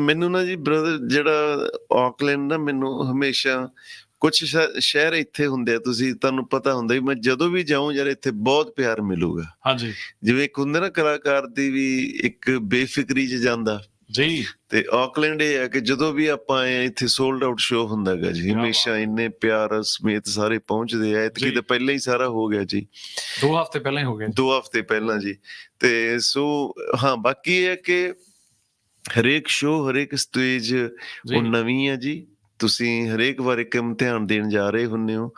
ਮੈਨੂੰ ਨਾ ਜੀ ਬ੍ਰਦਰ ਜਿਹੜਾ ਆਕਲੈਂਡ ਨਾ ਮੈਨੂੰ ਹਮੇਸ਼ਾ ਕੁਝ ਸ਼ਹਿਰ ਇੱਥੇ ਹੁੰਦੇ ਆ ਤੁਸੀਂ ਤੁਹਾਨੂੰ ਪਤਾ ਹੁੰਦਾ ਵੀ ਮੈਂ ਜਦੋਂ ਵੀ ਜਾਊਂ ਯਾਰ ਇੱਥੇ ਬਹੁਤ ਪਿਆਰ ਮਿਲੂਗਾ। ਹਾਂਜੀ। ਜਿਵੇਂ ਇੱਕ ਹੁੰਦਾ ਨਾ ਕਲਾਕਾਰ ਦੀ ਵੀ ਇੱਕ ਬੇਫਿਕਰੀ 'ਚ ਜਾਂਦਾ। ਜੀ। ਤੇ ਆਕਲੈਂਡ ਇਹ ਹੈ ਕਿ ਜਦੋਂ ਵੀ ਆਪਾਂ ਆਏ ਇੱਥੇ ਸੋਲਡ ਆਊਟ ਸ਼ੋਅ ਹੁੰਦਾਗਾ ਜੀ। ਹਮੇਸ਼ਾ ਇੰਨੇ ਪਿਆਰ ਸਮੇਤ ਸਾਰੇ ਪਹੁੰਚਦੇ ਆ। ਇਤਕੀ। ਤਾਂ ਪਹਿਲਾਂ ਹੀ ਸਾਰਾ ਹੋ ਗਿਆ ਜੀ। ਦੋ ਹਫ਼ਤੇ ਪਹਿਲਾਂ ਹੀ ਹੋ ਗਏ ਦੋ ਹਫ਼ਤੇ ਪਹਿਲਾਂ ਜੀ। ਤੇ ਸੋ ਹਾਂ ਬਾਕੀ ਇਹ ਹੈ ਕਿ ਹਰੇਕ ਸ਼ੋਅ ਹਰੇਕ ਸਟੇਜ ਉਹ ਨਵੀਂ ਹੈ ਜੀ। ਤੁਸੀਂ ਹਰੇਕ ਵਾਰ ਇੱਕ ਇਮਤਿਹਾਨ ਦੇਣ ਜਾ ਰਹੇ ਹੁੰਨੇ ਹੋ।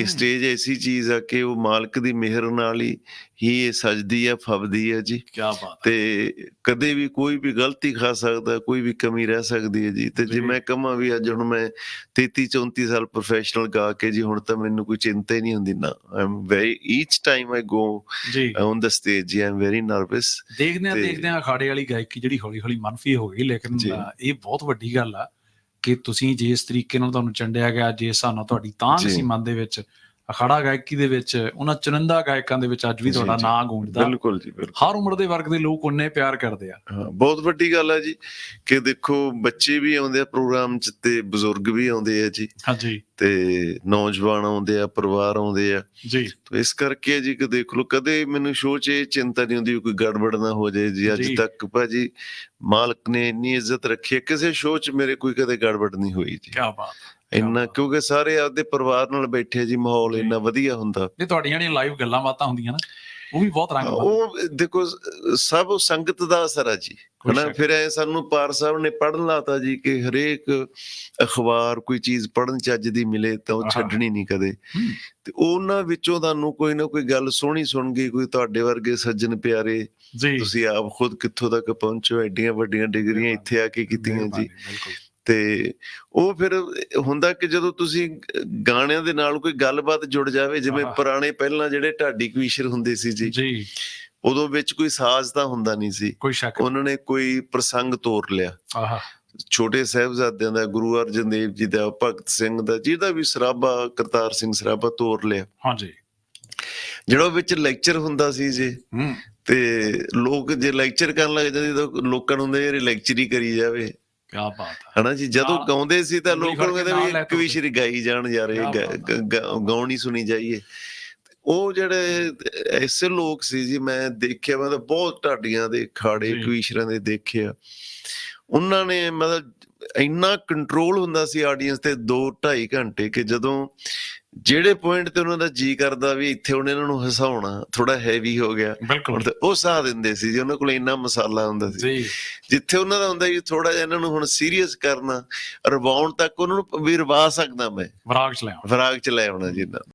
ਇਹ। ਸਟੇਜ ਐਸੀ ਚੀਜ਼ ਆ ਕਿ ਉਹ ਮਾਲਕ ਦੀ ਮਿਹਰ ਨਾਲ ਹੀ ਹੀ ਇਹ ਸਜਦੀ ਹੈ ਫਬਦੀ ਹੈ ਜੀ। ਕੀ ਬਾਤ ਹੈ ਤੇ ਕਦੇ ਵੀ ਕੋਈ ਵੀ ਗਲਤੀ ਖਾ ਸਕਦਾ ਕੋਈ ਵੀ ਕਮੀ ਰਹਿ ਸਕਦੀ ਹੈ ਜੀ। ਤੇ ਜੇ। ਮੈਂ ਕਹਾਂ ਵੀ ਅੱਜ ਹੁਣ ਮੈਂ 33 34 ਸਾਲ ਪ੍ਰੋਫੈਸ਼ਨਲ ਗਾ ਕੇ ਜੀ ਹੁਣ ਤਾਂ ਮੈਨੂੰ ਕੋਈ ਚਿੰਤਾ ਹੀ ਨਹੀਂ ਹੁੰਦੀ। ਨਾ I am very each time I go on the stage ਜੀ ਆਈ ਐਮ ਵੈਰੀ ਨਰਵਸ ਦੇਖਦੇ ਆ ਦੇਖਦੇ ਆ ਅਖਾੜੇ ਵਾਲੀ ਗਾਇਕੀ ਜਿਹੜੀ ਹੌਲੀ ਹੌਲੀ ਮਨਫੀ ਹੋ ਗਈ ਲੇਕਿਨ ਇਹ ਬਹੁਤ ਵੱਡੀ ਗੱਲ ਆ। ਕਿ ਤੁਸੀਂ ਜੇ ਇਸ ਤਰੀਕੇ ਨਾਲ ਤੁਹਾਨੂੰ ਚੰਡਿਆ ਗਿਆ ਜੇ ਸਾਨੂੰ ਤੁਹਾਡੀ ਤਾਂਘ। ਸੀ ਮਨ ਦੇ ਵਿੱਚ ਅਖਾੜਾ ਗਾਇਕੀ ਦੇ ਵਿੱਚ ਉਹਨਾਂ ਚੁਣਿੰਦਾ ਗਾਇਕਾਂ ਦੇ ਵਿੱਚ ਅੱਜ ਵੀ ਤੁਹਾਡਾ। ਨਾਂ ਗੂੰਜਦਾ ਬਿਲਕੁਲ ਜੀ ਬਿਲਕੁਲ। ਹਰ ਉਮਰ ਦੇ ਵਰਗ ਦੇ ਲੋਕ ਉਹਨੇ ਪਿਆਰ ਕਰਦੇ ਆ। ਬਹੁਤ ਵੱਡੀ ਗੱਲ ਹੈ ਜੀ ਕਿ ਦੇਖੋ ਬੱਚੇ ਵੀ ਆਉਂਦੇ ਆ ਪ੍ਰੋਗਰਾਮ ਚ ਤੇ ਬਜ਼ੁਰਗ ਵੀ ਆਉਂਦੇ ਆ ਜੀ। ਹਾਂਜੀ। ਤੇ ਨੌਜਵਾਨ ਆਉਂਦੇ ਆ ਪਰਿਵਾਰ ਆਉਂਦੇ ਆ ਜੀ ਤੇ ਇਸ ਕਰਕੇ ਜੀ ਕਿ ਦੇਖ ਲਓ ਕਦੇ ਮੈਨੂੰ ਸ਼ੋਅ 'ਚ ਇਹ ਚਿੰਤਾ ਨਹੀਂ ਹੁੰਦੀ ਕੋਈ ਗੜਬੜ ਨਾ ਹੋ ਜਾਏ ਜੀ ਅੱਜ। ਤੱਕ ਭਾਜੀ ਮਾਲਕ ਨੇ ਇੰਨੀ ਇੱਜ਼ਤ ਰੱਖੀ ਹੈ ਕਿਸੇ ਸ਼ੋਅ 'ਚ ਮੇਰੇ ਕੋਈ ਕਦੇ ਗੜਬੜ ਨਹੀਂ ਹੋਈ ਜੀ ਕੀ ਬਾਤ ਇੰਨਾ। ਕਿਉਂਕਿ ਸਾਰੇ ਆਪਦੇ ਪਰਿਵਾਰ ਨਾਲ ਬੈਠੇ ਜੀ ਮਾਹੌਲ। ਇੰਨਾ ਵਧੀਆ ਹੁੰਦਾ ਇਹ ਤੁਹਾਡੀਆਂ ਜਿਹੜੀਆਂ ਲਾਈਵ ਗੱਲਾਂ ਬਾਤਾਂ ਹੁੰਦੀਆਂ ਨਾ ਉਹ ਵੀ ਬਹੁਤ ਰੰਗ ਉਹ ਦੇਖੋ ਸਭ ਸੰਗਤ ਦਾ ਅਸਰ ਆ ਜੀ। ਹਨਾ ਫਿਰ ਐ ਸਾਨੂੰ ਪਾਰ ਸਾਹਿਬ ਨੇ ਪੜਨ ਲਾਤਾ ਜੀ ਕਿ ਹਰੇਕ ਅਖਬਾਰ ਕੋਈ ਚੀਜ਼ ਪੜਨ ਚੱਜ ਦੀ ਮਿਲੇ ਤਾਂ ਉਹ। ਛੱਡਣੀ ਨਹੀਂ ਕਦੇ। ਤੇ ਉਹਨਾਂ ਵਿੱਚੋਂ ਤੁਹਾਨੂੰ ਕੋਈ ਨਾ ਕੋਈ ਗੱਲ ਸੋਹਣੀ ਸੁਣ ਗਈ ਕੋਈ ਤੁਹਾਡੇ ਵਰਗੇ ਸੱਜਣ ਪਿਆਰੇ। ਤੁਸੀਂ ਆਪ ਖੁਦ ਕਿੱਥੋਂ ਤੱਕ ਪਹੁੰਚੋ ਐਡੀਆਂ ਵੱਡੀਆਂ ਡਿਗਰੀਆਂ ਇੱਥੇ ਆ ਕੇ ਕੀਤੀਆਂ ਜੀ। ਤੇ ਉਹ ਫਿਰ ਹੁੰਦਾ ਕਿ ਜਦੋਂ ਤੁਸੀਂ ਗਾਣਿਆਂ ਦੇ ਨਾਲ ਕੋਈ ਗੱਲਬਾਤ ਜੁੜ ਜਾਵੇ ਜਿਵੇਂ। ਪੁਰਾਣੇ ਪਹਿਲਾਂ ਜਿਹੜੇ ਢਾਡੀ ਕਵੀਸ਼ਰ ਹੁੰਦੇ ਸੀ ਜੀ ਜੀ। ਉਦੋਂ ਵਿੱਚ ਕੋਈ ਸਾਜ਼ ਤਾਂ ਹੁੰਦਾ ਨਹੀਂ ਸੀ। ਕੋਈ ਸ਼ੱਕ ਉਹਨਾਂ ਨੇ ਕੋਈ ਪ੍ਰਸੰਗ ਤੋਰ ਲਿਆ। ਆਹਾ। ਛੋਟੇ ਸਾਹਿਬਜ਼ਾਦਿਆਂ ਦਾ ਗੁਰੂ ਅਰਜਨ ਦੇਵ ਜੀ ਦਾ ਭਗਤ ਸਿੰਘ ਦਾ ਜਿਹਦਾ ਵੀ ਸਰਾਬਾ ਕਰਤਾਰ ਸਿੰਘ ਸਰਾਬਾ ਤੋਰ ਲਿਆ। ਹਾਂਜੀ ਜਿਹੜਾ ਵਿੱਚ ਲੈਕਚਰ ਹੁੰਦਾ ਸੀ ਜੀ ਤੇ ਲੋਕ ਜੇ ਲੈਕਚਰ ਕਰਨ ਲੱਗ ਜਾਂਦੇ ਤਾਂ ਲੋਕਾਂ ਨੂੰ ਯਾਰ ਲੈਕਚਰ ਹੀ ਕਰੀ ਜਾਵੇ। ਕੀ ਬਾਤ ਹੈ ਹਨਾ ਜੀ ਜਦੋਂ ਗਾਉਂਦੇ ਸੀ ਤਾਂ ਲੋਕਾਂ ਕਹਿੰਦੇ ਵੀ ਇੱਕ। ਵੀ ਸ਼ਰੀ ਗਾਈ ਜਾਣ ਯਾਰ ਇਹ ਕਿਆ ਗਾ- ਬਾਤ ਹੈ। ਗਾ- ਗਾਉਣੀ ਸੁਣੀ ਜਾਈਏ ਉਹ ਜਿਹੜੇ ਐਸੇ ਲੋਕ ਸੀ ਜੀ ਮੈਂ ਦੇਖਿਆ ਮੈਂ ਤਾਂ ਬਹੁਤ ਢਾਡੀਆਂ ਦੇ ਖਾੜੇ ਜੀ। ਕਵੀਸ਼ਰਾਂ ਦੇ ਦੇਖਿਆ ਉਹਨਾਂ ਨੇ ਮਤਲਬ ਇੰਨਾ ਕੰਟਰੋਲ ਹੁੰਦਾ ਸੀ ਆਡੀਅנס ਤੇ 2 2.5 ਘੰਟੇ ਕਿ ਜਦੋਂ ਜਿਹੜੇ ਪੁਆਇੰਟ ਤੇ ਉਹਨਾਂ ਦਾ ਜੀ ਕਰਦਾ ਵੀ ਇੱਥੇ ਉਹਨੇ ਇਹਨਾਂ ਨੂੰ ਹਸਾਉਣਾ ਥੋੜਾ ਹੈਵੀ ਹੋ ਗਿਆ। ਹੁਣ ਤੇ ਉਹ ਸਾਹ ਦਿੰਦੇ ਸੀ ਜੀ ਉਹਨਾਂ ਕੋਲ ਇੰਨਾ ਮਸਾਲਾ ਹੁੰਦਾ ਸੀ। ਜੀ। ਜਿੱਥੇ ਉਹਨਾਂ ਦਾ ਹੁੰਦਾ ਵੀ ਥੋੜਾ ਜਿਹਾ ਇਹਨਾਂ ਨੂੰ ਹੁਣ ਸੀਰੀਅਸ ਕਰਨਾ ਰਵਾਉਣ ਤੱਕ ਉਹਨਾਂ ਨੂੰ ਵੀ ਰਵਾ ਸਕਦਾ ਮੈਂ। ਵਰਾਗ ਚ ਲਿਆਉਣਾ ਫਰਾਗ ਚ ਲੈ ਆਉਣਾ ਜੀ ਇਹਨਾਂ ਨੂੰ।